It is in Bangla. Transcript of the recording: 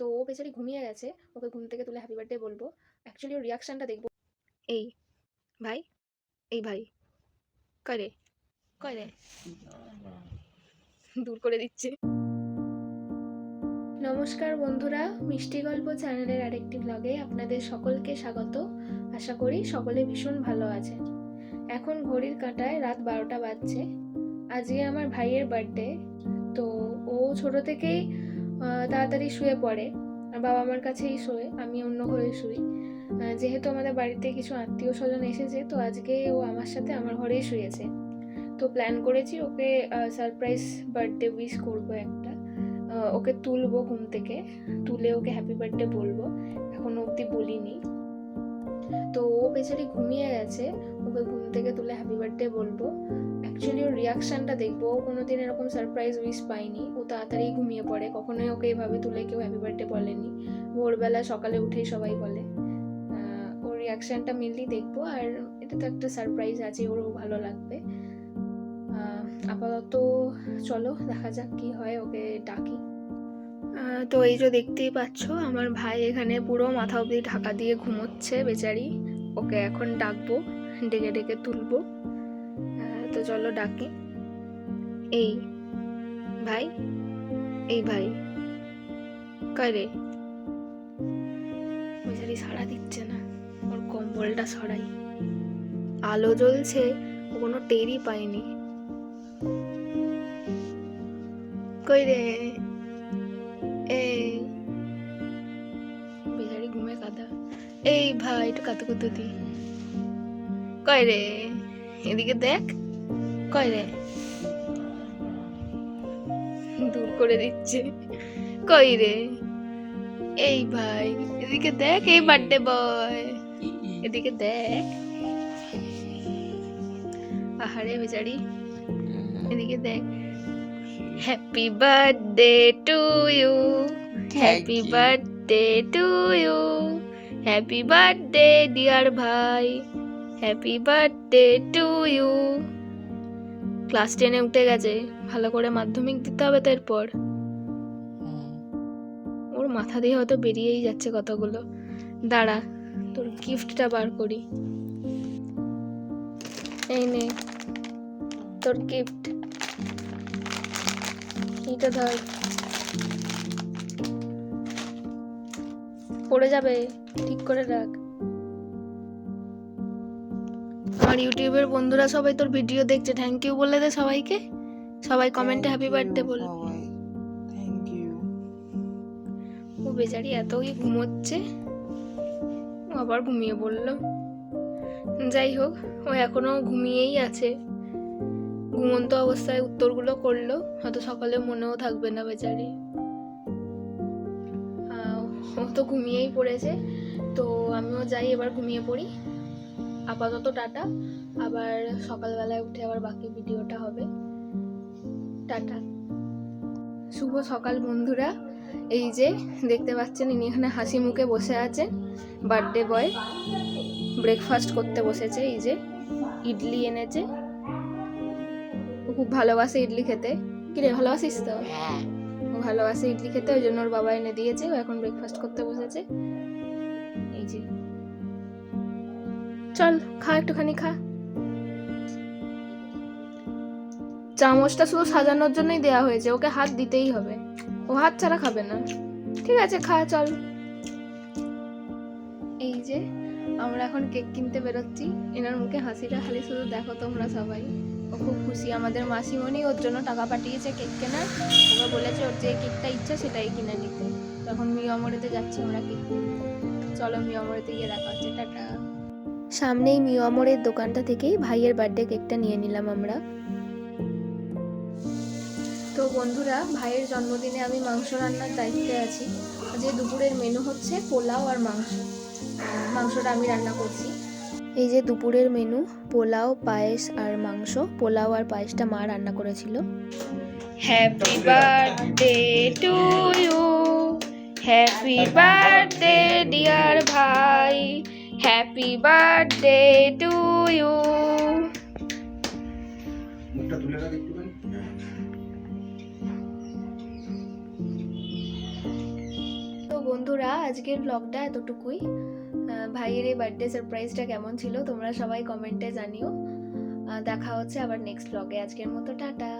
তো ও বেচারি ঘুমিয়ে গেছে, ওকে ঘুম থেকে তুলে হ্যাপি বার্থডে বলব। অ্যাকচুয়ালি ওর রিয়াকশানটা দেখব। এই, ভাই এই ভাই কয় রে? কয় রে? দূর করে দিচ্ছে। নমস্কার বন্ধুরা, মিষ্টি গল্প চ্যানেলের আরেকটি ব্লগে আপনাদের সকলকে স্বাগত। আশা করি সকলে ভীষণ ভালো আছেন এখন ঘড়ির কাঁটায় রাত বারোটা বাজছে। আজকে আমার ভাইয়ের বার্থডে তো ও ছোট থেকেই তাড়াতাড়ি শুয়ে পড়ে। বাবা আমার কাছেই শোয়ে, আমি অন্য ঘরে শুই। যেহেতু আমাদের বাড়িতে কিছু আত্মীয় স্বজন এসেছে, তো আজকে ও আমার সাথে আমার ঘরেই শুয়েছে। তো প্ল্যান করেছি ওকে সারপ্রাইজ বার্থডে উইশ করব একটা। ওকে তুলবো ঘুম থেকে। তুলে ওকে হ্যাপি বার্থডে বলব। এখন অবধি বলিনি। তো ও বেচারি ঘুমিয়ে গেছে। ওকে ঘুম থেকে তুলে হ্যাপি বার্থডে বলব। অ্যাকচুয়ালি ওর রিয়াকশানটা দেখব। ও কোনোদিন এরকম সারপ্রাইজ উইশ পায়নি। ও তাড়াতাড়ি পড়ে কখনোই ওকে এভাবে তুলে কেউ হ্যাপি বার্থডে বলেনি। ভোরবেলা সকালে উঠেই সবাই বলে। ওর রিয়াকশানটা মেনলি দেখব আর এটা তো একটা সারপ্রাইজ আছে, ওরও ভালো লাগবে। আপাতত চলো, দেখা যাক কি হয়, ওকে ডাকি। তো এই যে দেখতেই পাচ্ছ, আমার ভাই এখানে পুরো মাথা অবধি ঢাকা দিয়ে ঘুমোচ্ছে, বেচারি। ওকে এখন ডাকবো, ডেকে ডেকে তুলবো। তো চলো ডাকি। এই, ভাই? এই ভাই। কয় রে? বেচারি সাড়া দিচ্ছে না। ওর কম্বলটা সরাই। আলো জ্বলছে, ও কোনো টেরই পায়নি। কই রে? এই বেচারি ঘুমে কাদা। এই ভাই, একটু কাতু কুতু দি। কয় রে? এদিকে দেখ। কয় রে? দূর করে দিচ্ছে। কই রে? এই ভাই এদিকে দেখ এই বার্থডে বয় এদিকে দেখ। আহারে বেচারি এদিকে দেখ। Happy birthday to you happy birthday to you happy birthday dear ভাই। Happy birthday to you class টেনে উঠে গেছে। ভালো করে মাধ্যমিক দিতে হবে তারপর। ওর মাথা দিয়ে হয়তো বেরিয়েই যাচ্ছে কতগুলো। দাঁড়া তোর গিফটটা বার করি। এই নে তোর গিফট এইটা ধর। পড়ে যাবে ঠিক করে রাখ। আমার ইউটিউবের বন্ধুরা সবাই তোর ভিডিও দেখছে। থ্যাংক ইউ বলে দে সবাইকে। সবাই কমেন্টে হ্যাপি বার্থডে বল। ও বেচারি এতই ঘুমোচ্ছে। ও আবার ঘুমিয়ে পড়ল। যাই হোক ও এখনও ঘুমিয়েই আছে। ঘুমন্ত অবস্থায় উত্তরগুলো করল। হয়তো সকালে মনেও থাকবে না বেচারি। ও তো ঘুমিয়েই পড়েছে। তো আমিও যাই এবার ঘুমিয়ে পড়ি। আপাতত টাটা। আবার সকালবেলায় উঠে আবার বাকি ভিডিওটা হবে। টাটা। শুভ সকাল বন্ধুরা। এই যে দেখতে পাচ্ছেন ইনি এখানে হাসি মুখে বসে আছেন। বার্থডে বয় ব্রেকফাস্ট করতে বসেছে এই যে ইডলি এনেছে। ও খুব ভালোবাসে ইডলি খেতে। কিরে ভালোবাসিস তো? হ্যাঁ। ও ভালোবাসে ইডলি খেতে ওই জন্য ওর বাবা এনে দিয়েছে। ও এখন ব্রেকফাস্ট করতে বসেছে। এই যে চল, খা একটুখানি, খা। চামচটা শুধু সাজানোর জন্যই দেওয়া হয়েছে, ওকে হাত দিতেই হবে। ও হাত ছাড়া খাবে না। ঠিক আছে, খা, চল। এই যে, আমরা এখন কেক কিনতে বেরোচ্ছি। এনার মুখে হাসিটা, খালি শুধু দেখো তোমরা সবাই। ও খুব খুশি, আমাদের মাসিমণি ওর জন্য টাকা পাঠিয়েছে কেক কেনার। ওকে বলেছে ওর যে কেকটা ইচ্ছা সেটাই কিনে নিতে। তখন মিয়ামরেতে যাচ্ছি আমরা কেক কিনতে। চলো মিয়ামরেতে গিয়ে দেখা হচ্ছে, টাটা। সামনেই মিয়ামরের দোকানটা থেকেই ভাইয়ের বার্থডে কেকটা নিয়ে নিলাম আমরা। তো বন্ধুরা, ভাইয়ের জন্মদিনে আমি মাংস রান্নার দায়িত্বে আছি। যে দুপুরের মেনু হচ্ছে পোলাও আর মাংস। মাংসটা আমি রান্না করছি। এই যে দুপুরের মেনু পোলাও, পায়েস আর মাংস। পোলাও আর পায়েসটা মা রান্না করেছিল। Happy birthday to you happy birthday dear ভাই। হ্যাপি বার্থডে টু ইউ মুখটা তুলে রাখ একটুখানি। তো বন্ধুরা আজকের ব্লগটা এতটুকুই। ভাইয়ের এই বার্থডে সারপ্রাইজটা কেমন ছিল তোমরা সবাই কমেন্টে জানিও। দেখা হচ্ছে আবার নেক্সট ব্লগে আজকের মতো টাটা।